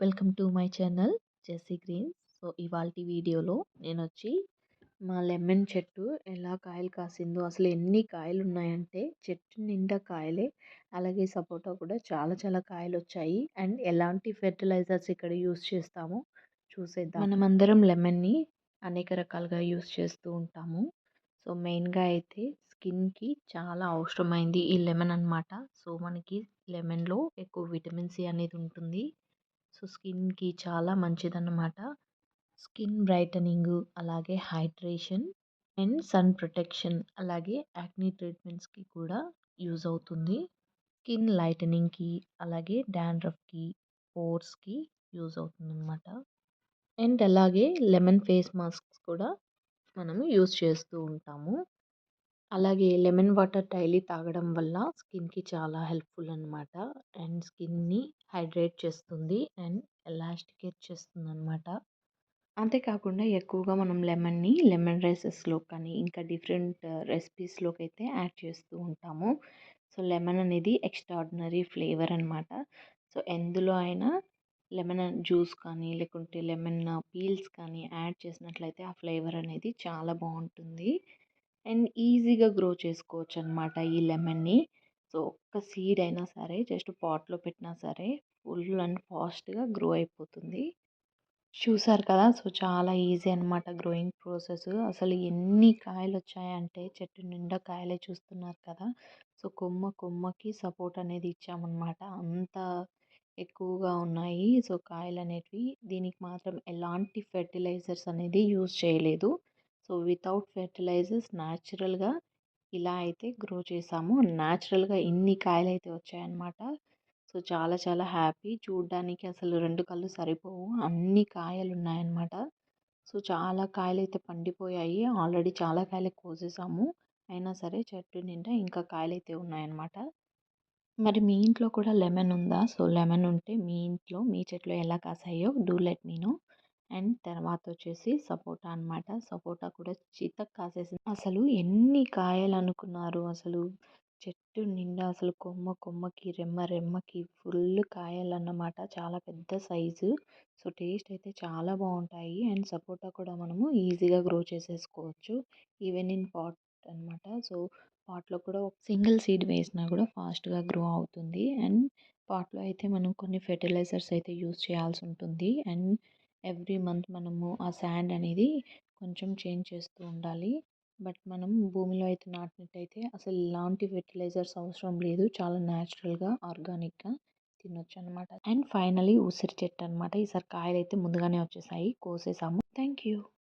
Welcome to my channel Jessie Greens. So ఇవాళ వీడియోలో నేను వచ్చి మా లెమన్ చెట్టు ఎలా కాయలు కాసిందో అసలు ఎన్ని కాయలు ఉన్నాయంటే చెట్టు నిండా కాయలే అలాగే సపోటా కూడా చాలా చాలా కాయలు వచ్చాయి అండ్ ఎలాంటి ఫెర్టిలైజర్స్ ఇక్కడ యూస్ చేస్తామో చూసేద్దాం. మనమందరం లెమన్ని అనేక రకాలుగా యూస్ చేస్తూ ఉంటాము. సో మెయిన్గా అయితే స్కిన్కి చాలా అవసరమైంది ఈ లెమన్ అనమాట సో మనకి లెమన్లో ఎక్కువ విటమిన్ సి అనేది ఉంటుంది. సో స్కిన్కి చాలా మంచిదన్నమాట. స్కిన్ బ్రైటనింగ్ అలాగే హైడ్రేషన్ అండ్ సన్ ప్రొటెక్షన్ అలాగే యాక్నీ ట్రీట్మెంట్స్కి కూడా యూజ్ అవుతుంది. స్కిన్ లైటనింగ్కి అలాగే డాండ్రఫ్కి పోర్స్కి యూజ్ అవుతుందన్నమాట. అండ్ అలాగే లెమన్ ఫేస్ మాస్క్స్ కూడా మనము యూజ్ చేస్తూ ఉంటాము. అలాగే లెమన్ వాటర్ డైలీ తాగడం వల్ల స్కిన్కి చాలా హెల్ప్ఫుల్ అనమాట అండ్ స్కిన్ని హైడ్రేట్ చేస్తుంది అండ్ ఎలాస్టికేట్ చేస్తుంది అనమాట అంతేకాకుండా ఎక్కువగా మనం లెమన్ని లెమన్ రైసెస్లో కానీ ఇంకా డిఫరెంట్ రెసిపీస్లోకి అయితే యాడ్ చేస్తూ ఉంటాము. సో లెమన్ అనేది ఎక్స్ట్రాడినరీ ఫ్లేవర్ అనమాట సో ఎందులో అయినా లెమన్ జ్యూస్ కానీ లేకుంటే లెమన్ పీల్స్ కానీ యాడ్ చేసినట్లయితే ఆ ఫ్లేవర్ అనేది చాలా బాగుంటుంది. అండ్ ఈజీగా గ్రో చేసుకోవచ్చు అనమాట ఈ లెమన్ని. సో ఒక్క సీడ్ అయినా సరే జస్ట్ పాట్లో పెట్టినా సరే ఫుల్ అండ్ ఫాస్ట్గా గ్రో అయిపోతుంది. చూసారు కదా సో చాలా ఈజీ అనమాట గ్రోయింగ్ ప్రాసెస్. అసలు ఎన్ని కాయలు వచ్చాయంటే చెట్టు నిండా కాయలే చూస్తున్నారు కదా. సో కొమ్మ కొమ్మకి సపోర్ట్ అనేది ఇచ్చామన్నమాట అంత ఎక్కువగా ఉన్నాయి. సో కాయలు అనేటివి దీనికి మాత్రం ఎలాంటి ఫెర్టిలైజర్స్ అనేది యూజ్ చేయలేదు. సో వితౌట్ ఫెర్టిలైజర్స్ న్యాచురల్గా ఇలా అయితే గ్రో చేసాము. న్యాచురల్గా ఇన్ని కాయలు అయితే వచ్చాయన్నమాట. సో చాలా చాలా హ్యాపీ చూడ్డానికి అసలు రెండు కళ్ళు సరిపోవు. అన్ని కాయలు ఉన్నాయన్నమాట సో చాలా కాయలు అయితే పండిపోయాయి. ఆల్రెడీ చాలా కాయలు కోసేసాము. అయినా సరే చెట్టు నిండా ఇంకా కాయలు అయితే ఉన్నాయన్నమాట. మరి మీ ఇంట్లో కూడా లెమన్ ఉందా? సో లెమన్ ఉంటే మీ ఇంట్లో మీ చెట్లు ఎలా కాసాయో do let me know and తర్వాత వచ్చేసి సపోటా అనమాట సపోటా కూడా చిత కాసేసింది. అసలు ఎన్ని కాయలు అనుకున్నారు అసలు. చెట్టు నిండా అసలు కొమ్మ కొమ్మకి రెమ్మ రెమ్మకి ఫుల్ కాయలు అన్నమాట చాలా పెద్ద సైజు. సో టేస్ట్ అయితే చాలా బాగుంటాయి. అండ్ సపోటా కూడా మనము ఈజీగా గ్రో చేసేసుకోవచ్చు. ఈవెన్ ఇన్ పాట్ అనమాట సో పాట్లో కూడా ఒక సింగిల్ సీడ్ వేసినా కూడా ఫాస్ట్గా గ్రో అవుతుంది. అండ్ పాట్లో అయితే మనం కొన్ని ఫెర్టిలైజర్స్ అయితే యూస్ చేయాల్సి ఉంటుంది. అండ్ ఎవ్రీ మంత్ మనము ఆ శాండ్ అనేది కొంచెం చేంజ్ చేస్తూ ఉండాలి. బట్ మనం భూమిలో అయితే నాటినట్టయితే అసలు ఎలాంటి ఫెర్టిలైజర్స్ అవసరం లేదు. చాలా న్యాచురల్గా ఆర్గానిక్గా తినొచ్చు అనమాట అండ్ ఫైనలీ ఉసిరి చెట్టు అనమాట ఈసారి కాయలు అయితే ముందుగానే వచ్చేసాయి. కోసేసాము. Thank you